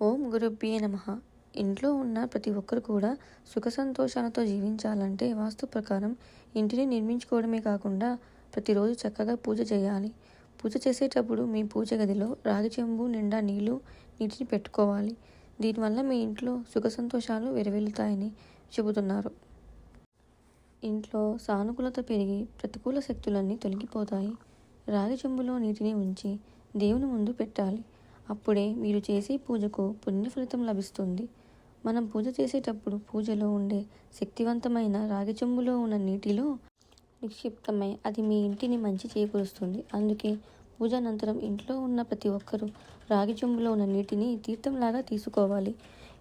ఓం గురుభ్యే నమ. ఇంట్లో ఉన్న ప్రతి ఒక్కరు కూడా సుఖ సంతోషాలతో జీవించాలంటే వాస్తు ప్రకారం ఇంటిని నిర్మించుకోవడమే కాకుండా ప్రతిరోజు చక్కగా పూజ చేయాలి. పూజ చేసేటప్పుడు మీ పూజ గదిలో రాగి చెంబు నిండా నీళ్ళు నీటిని పెట్టుకోవాలి. దీనివల్ల మీ ఇంట్లో సుఖ సంతోషాలు వెరవెళ్తాయని చెబుతున్నారు. ఇంట్లో సానుకూలత పెరిగి ప్రతికూల శక్తులన్నీ తొలగిపోతాయి. రాగి చెంబులో నీటిని ఉంచి దేవుని ముందు పెట్టాలి. అప్పుడే మీరు చేసే పూజకు పుణ్యఫలితం లభిస్తుంది. మనం పూజ చేసేటప్పుడు పూజలో ఉండే శక్తివంతమైన రాగి చెంబులో ఉన్న నీటిలో నిక్షిప్తమై అది మీ ఇంటిని మంచి చేకూరుస్తుంది. అందుకే పూజ అనంతరం ఇంట్లో ఉన్న ప్రతి ఒక్కరూ రాగి చెంబులో ఉన్న నీటిని తీర్థంలాగా తీసుకోవాలి.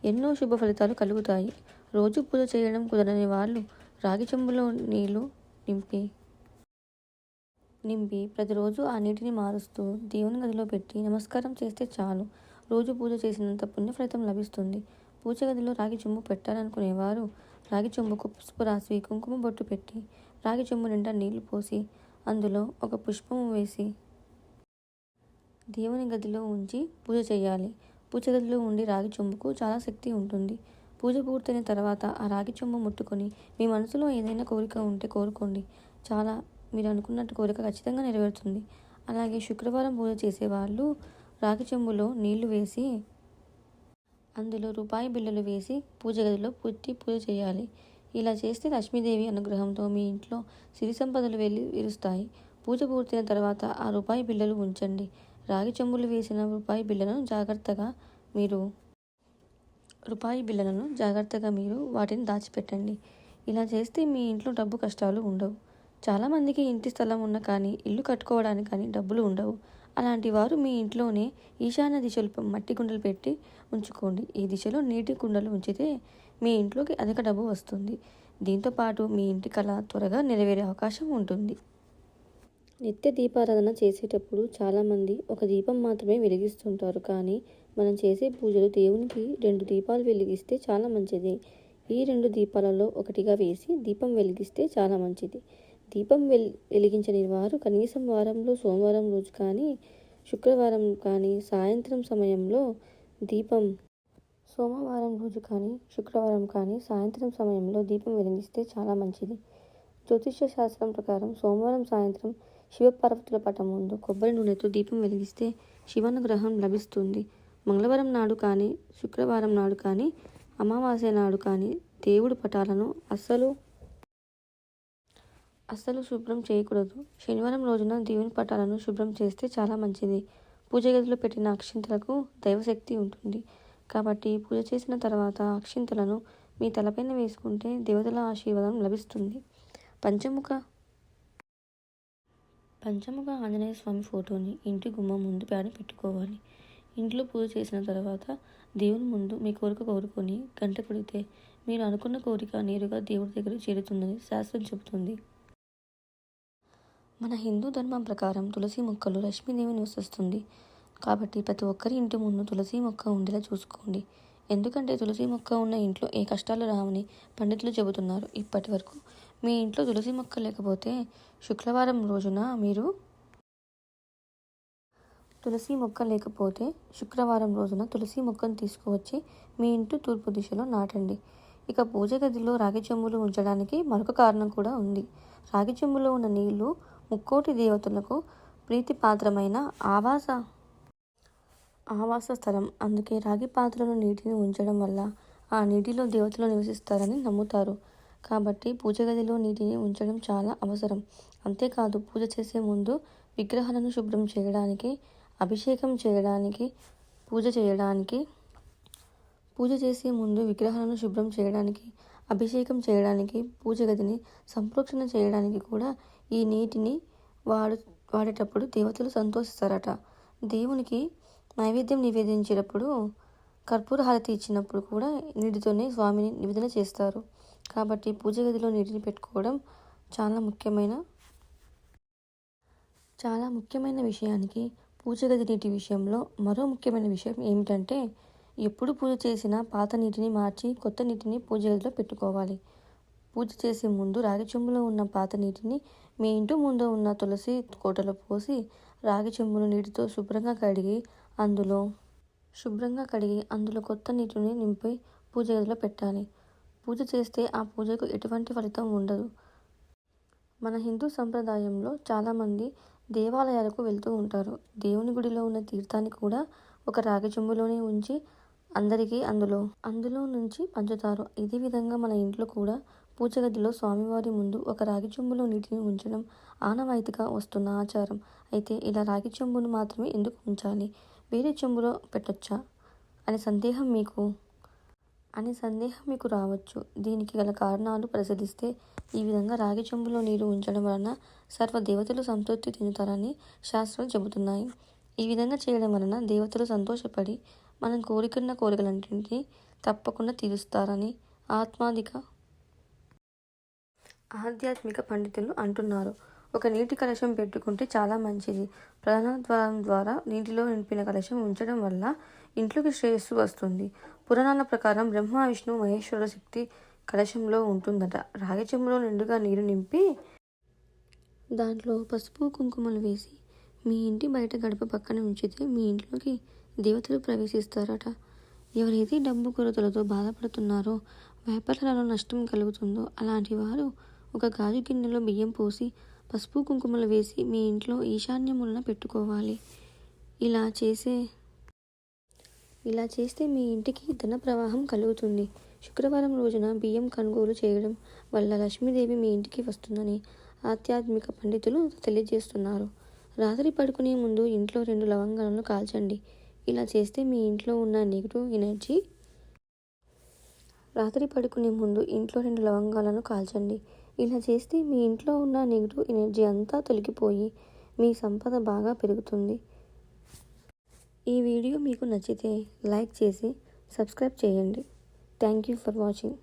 ఎన్నో శుభ ఫలితాలు కలుగుతాయి. రోజు పూజ చేయడం కుదరని వాళ్ళు రాగి చెంబులో నీళ్ళు నింపి నింపి ప్రతిరోజు ఆ నీటిని మారుస్తూ దేవుని గదిలో పెట్టి నమస్కారం చేస్తే చాలు. రోజు పూజ చేసినంత పుణ్య ఫలితం లభిస్తుంది. పూజ గదిలో రాగి చెంబు పెట్టాలనుకునేవారు. రాగి చెంబుకు పసుపు రాసి కుంకుమ బొట్టు పెట్టి రాగి చెంబు నిండా నీళ్ళు పోసి అందులో ఒక పుష్పం వేసి దేవుని గదిలో ఉంచి పూజ చేయాలి. పూజ గదిలో ఉండి రాగి చెంబుకు చాలా శక్తి ఉంటుంది. పూజ పూర్తయిన తర్వాత ఆ రాగి చెంబు ముట్టుకొని మీ మనసులో ఏదైనా కోరిక ఉంటే కోరుకోండి. చాలా మీరు అనుకున్నట్టు కోరిక ఖచ్చితంగా నెరవేరుతుంది. అలాగే శుక్రవారం పూజ చేసేవాళ్ళు రాగి చెంబులో నీళ్ళు వేసి అందులో రూపాయి బిళ్ళలు వేసి పూజ గదిలో పూర్తి పూజ చేయాలి. ఇలా చేస్తే లక్ష్మీదేవి అనుగ్రహంతో మీ ఇంట్లో సిరి సంపదలు వెళ్ళి విరుస్తాయి. పూజ పూర్తయిన తర్వాత ఆ రూపాయి బిళ్ళలు ఉంచండి. రాగి చెంబులు వేసిన రూపాయి బిళ్ళలను జాగ్రత్తగా మీరు రూపాయి బిళ్ళలను జాగ్రత్తగా మీరు వాటిని దాచిపెట్టండి. ఇలా చేస్తే మీ ఇంట్లో డబ్బు కష్టాలు ఉండవు. చాలామందికి ఇంటి స్థలం ఉన్న కానీ ఇల్లు కట్టుకోవడానికి కానీ డబ్బులు ఉండవు. అలాంటి వారు మీ ఇంట్లోనే ఈశాన్య దిశలో మట్టి కుండలు పెట్టి ఉంచుకోండి. ఈ దిశలో నీటి కుండలు ఉంచితే మీ ఇంట్లోకి అధిక డబ్బు వస్తుంది. దీంతోపాటు మీ ఇంటి కళ త్వరగా నెరవేరే అవకాశం ఉంటుంది. నిత్య దీపారాధన చేసేటప్పుడు చాలామంది ఒక దీపం మాత్రమే వెలిగిస్తుంటారు. కానీ మనం చేసే పూజలు దేవునికి రెండు దీపాలు వెలిగిస్తే చాలా మంచిది. ఈ రెండు దీపాలలో ఒకటిగా వేసి దీపం వెలిగిస్తే చాలా మంచిది. దీపం వెల్ వెలిగించని వారు కనీసం వారంలో సోమవారం రోజు కానీ శుక్రవారం కానీ సాయంత్రం సమయంలో దీపం సోమవారం రోజు కానీ శుక్రవారం కానీ సాయంత్రం సమయంలో దీపం వెలిగిస్తే చాలా మంచిది. జ్యోతిష్య శాస్త్రం ప్రకారం సోమవారం సాయంత్రం శివపార్వతుల పటం ముందు కొబ్బరి నూనెతో దీపం వెలిగిస్తే శివానుగ్రహం లభిస్తుంది. మంగళవారం నాడు కానీ శుక్రవారం నాడు కానీ అమావాస్య నాడు కానీ దేవుడి పటాలను అస్సలు అస్సలు శుభ్రం చేయకూడదు. శనివారం రోజున దేవుని పటాలను శుభ్రం చేస్తే చాలా మంచిది. పూజ గదిలో పెట్టిన అక్షింతలకు దైవశక్తి ఉంటుంది. కాబట్టి పూజ చేసిన తర్వాత అక్షింతలను మీ తలపైన వేసుకుంటే దేవతల ఆశీర్వాదం లభిస్తుంది. పంచముఖ పంచముఖ ఆంజనేయ స్వామి ఫోటోని ఇంటి గుమ్మం ముందు పేడ పెట్టుకోవాలి. ఇంట్లో పూజ చేసిన తర్వాత దేవుని ముందు మీ కోరిక కోరుకొని గంట కొడితే మీరు అనుకున్న కోరిక నేరుగా దేవుడి దగ్గర చేరుతుందని శాస్త్రం చెబుతుంది. మన హిందూ ధర్మం ప్రకారం తులసి మొక్కలు లక్ష్మీదేవి నివసిస్తుంది. కాబట్టి ప్రతి ఒక్కరి ఇంటి ముందు తులసి మొక్క ఉండేలా చూసుకోండి. ఎందుకంటే తులసి మొక్క ఉన్న ఇంట్లో ఏ కష్టాలు రావని పండితులు చెబుతున్నారు. ఇప్పటి వరకు మీ ఇంట్లో తులసి మొక్క లేకపోతే శుక్రవారం రోజున మీరు తులసి మొక్క లేకపోతే శుక్రవారం రోజున తులసి మొక్కను తీసుకువచ్చి మీ ఇంటి తూర్పు దిశలో నాటండి. ఇక పూజ గదిలో రాగి చెంబులు ఉంచడానికి మరొక కారణం కూడా ఉంది. రాగి చెంబులో ఉన్న నీళ్ళు ముక్కోటి దేవతలకు ప్రీతిపాత్రమైన ఆవాస. ఆవాస స్థలం. అందుకే రాగి పాత్రలో నీటిని ఉంచడం వల్ల ఆ నీటిలో దేవతలు నివసిస్తారని నమ్ముతారు. కాబట్టి పూజ గదిలో నీటిని ఉంచడం చాలా అవసరం. అంతేకాదు పూజ చేసే ముందు విగ్రహాలను శుభ్రం చేయడానికి అభిషేకం చేయడానికి పూజ చేయడానికి పూజ చేసే ముందు విగ్రహాలను శుభ్రం చేయడానికి అభిషేకం చేయడానికి పూజ గదిని సంప్రోక్షణ చేయడానికి కూడా ఈ నీటిని వాడు వాడేటప్పుడు దేవతలు సంతోషిస్తారట. దేవునికి నైవేద్యం నివేదించేటప్పుడు కర్పూర హారతి ఇచ్చినప్పుడు కూడా నీటితోనే స్వామిని నివేదన చేస్తారు. కాబట్టి పూజ గదిలో నీటిని పెట్టుకోవడం చాలా ముఖ్యమైన చాలా ముఖ్యమైన విషయానికి పూజ గది నీటి విషయంలో మరో ముఖ్యమైన విషయం ఏమిటంటే ఎప్పుడు పూజ చేసినా పాత నీటిని మార్చి కొత్త నీటిని పూజ గదిలో పెట్టుకోవాలి. పూజ చేసే ముందు రాగి చెంబులో ఉన్న పాత నీటిని మీ ఇంటి ముందు ఉన్న తులసి కోటలో పోసి రాగి చెంబును నీటితో శుభ్రంగా కడిగి అందులో శుభ్రంగా కడిగి అందులో కొత్త నీటిని నింపి పూజ గదిలో పెట్టాలి. పూజ చేస్తే ఆ పూజకు ఎటువంటి ఫలితం ఉండదు. మన హిందూ సంప్రదాయంలో చాలామంది దేవాలయాలకు వెళ్తూ ఉంటారు. దేవుని గుడిలో ఉన్న తీర్థాన్ని కూడా ఒక రాగి చెంబులోనే ఉంచి అందరికీ అందులో. అందులో నుంచి పంచుతారు. ఇదే విధంగా మన ఇంట్లో కూడా పూజగదిలో స్వామివారి ముందు ఒక రాగి చెంబులో నీటిని ఉంచడం ఆనవాయితీగా వస్తున్న ఆచారం. అయితే ఇలా రాగి చెంబును మాత్రమే ఎందుకు ఉంచాలి? వేరే చెంబులో పెట్టొచ్చా? అనే సందేహం మీకు అనే సందేహం మీకు రావచ్చు. దీనికి గల కారణాలు పరిశీలిస్తే ఈ విధంగా రాగి చెంబులో నీరు ఉంచడం వలన సర్వ దేవతలు సంతృప్తి చెందుతారని శాస్త్రాలు చెబుతున్నాయి. ఈ విధంగా చేయడం వలన దేవతలు సంతోషపడి మనం కోరికున్న కోరికలన్నింటినీ తప్పకుండా తీరుస్తారని ఆత్మాధిక ఆధ్యాత్మిక పండితులు అంటున్నారు. ఒక నీటి కలశం పెట్టుకుంటే చాలా మంచిది. ప్రధాన ద్వారం ద్వారా నీటిలో నింపిన కలశం ఉంచడం వల్ల ఇంట్లోకి శ్రేయస్సు వస్తుంది. పురాణాల ప్రకారం బ్రహ్మ విష్ణు మహేశ్వర శక్తి కలశంలో ఉంటుందట. రాగి చెంబులో నిండుగా నీరు నింపి దాంట్లో పసుపు కుంకుమలు వేసి మీ ఇంటి బయట గడప పక్కన ఉంచితే మీ ఇంట్లోకి దేవతలు ప్రవేశిస్తారట. ఎవరైతే డబ్బు కొరతలతో బాధపడుతున్నారో వ్యాపారాలలో నష్టం కలుగుతుందో అలాంటి వారు ఒక గాజు గిన్నెలో బియ్యం పోసి పసుపు కుంకుమలు వేసి మీ ఇంట్లో ఈశాన్యములన పెట్టుకోవాలి. ఇలా చేసే ఇలా చేస్తే మీ ఇంటికి ధన ప్రవాహం కలుగుతుంది. శుక్రవారం రోజున బియ్యం కొనుగోలు చేయడం వల్ల లక్ష్మీదేవి మీ ఇంటికి వస్తుందని ఆధ్యాత్మిక పండితులు తెలియజేస్తున్నారు. రాత్రి పడుకునే ముందు ఇంట్లో రెండు లవంగాలను కాల్చండి. ఇలా చేస్తే మీ ఇంట్లో ఉన్న నెగిటివ్ ఎనర్జీ రాత్రి పడుకునే ముందు ఇంట్లో రెండు లవంగాలను కాల్చండి. ఇలా చేస్తే మీ ఇంట్లో ఉన్న నెగిటివ్ ఎనర్జీ అంతా తొలగిపోయి మీ సంపద బాగా పెరుగుతుంది. ఈ వీడియో మీకు నచ్చితే లైక్ చేసి సబ్స్క్రైబ్ చేయండి. Thank you for watching.